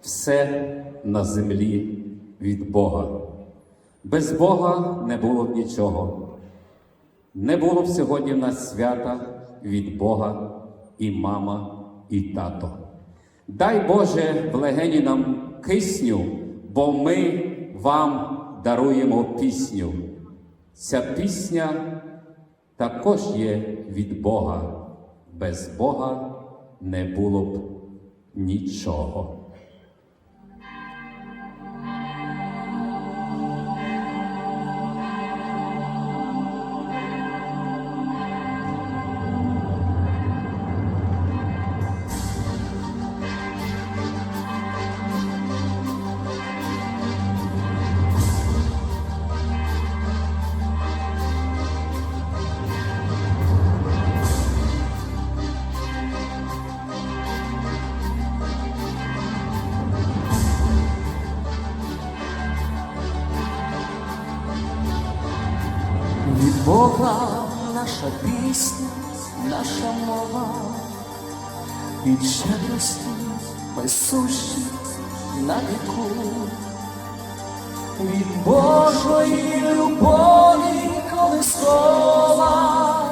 все на землі від Бога. Без Бога не було б нічого. Не було б сьогодні в нас свята від Бога і мама, і тато. Дай Боже в легені нам кисню, бо ми вам даруємо пісню. Ця пісня також є від Бога. Без Бога не було б нічого. Бога наша пісня, наша мова, від щедрості ми на віку, від Божої любові колискова,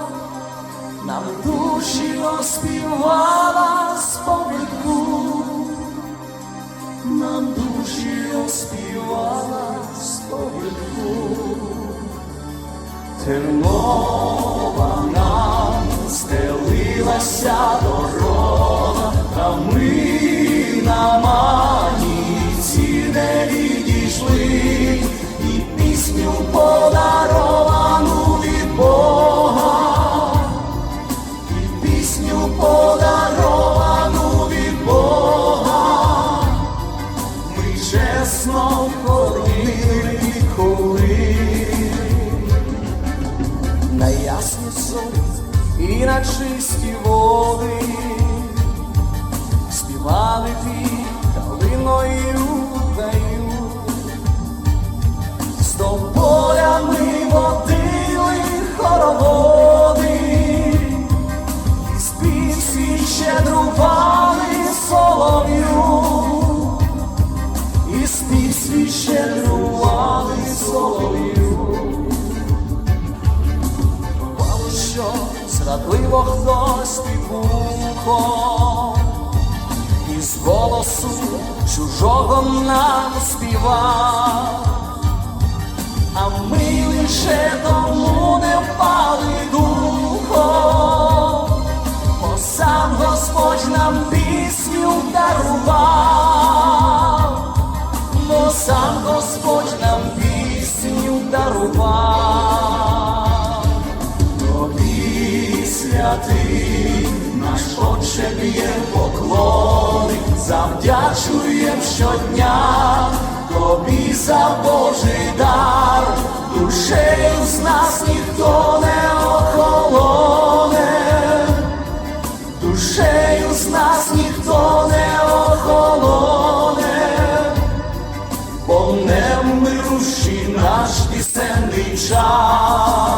нам душі оспівала з нам душі оспівала Тернова нам стелилася і на чисті води співали ті калиною зрадливо хтось під вухом із голосу чужого нам співав, а ми лише тому наш Отче б'є поклони, завдячуєм щодня, тобі за Божий дар, душею з нас ніхто не охолоне, душею з нас ніхто не охолоне, бо не вмирущий наш пісенний чар.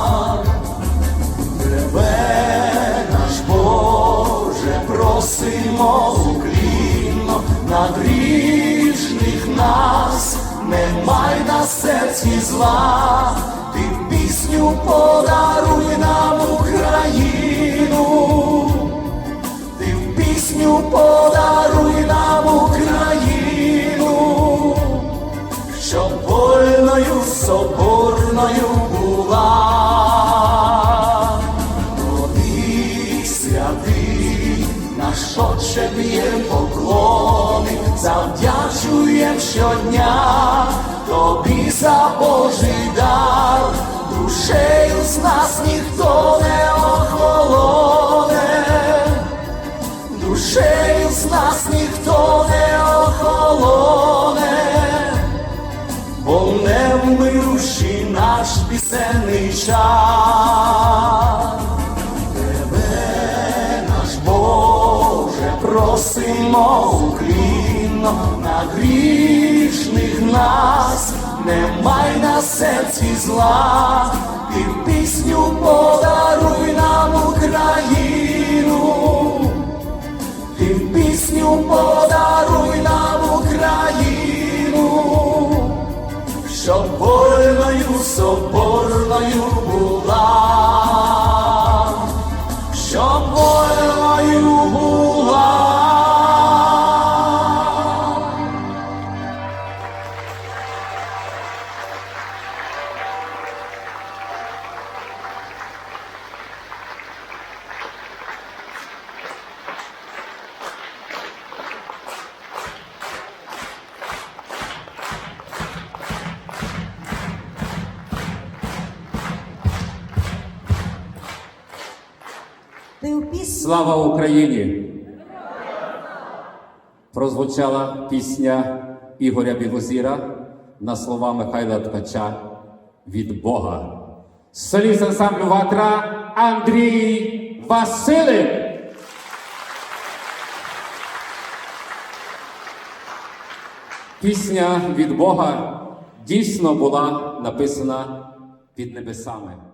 На грішних нас, не май на серці зла, ти пісню подаруй нам Україну, ти пісню подаруй нам Україну, щоб вольною соборною була. Наш Отче б'є поклони, завдячуєм щодня, тобі за Божий дар, душею з нас ніхто не охолоне, душею з нас ніхто не охолоне. Бо не вмирущий наш пісенний чар. просимо Україно, на грішних нас, немай на серці зла, і в пісню подаруй нам Україну, і в пісню подаруй нам Україну, щоб вольною соборною була, щоб вольною була. Слава Україні! Прозвучала пісня Ігоря Білозіра на слова Михайла Ткача від Бога. Соліст ансамблю Ватра Андрій Василик. Пісня від Бога дійсно була написана під небесами.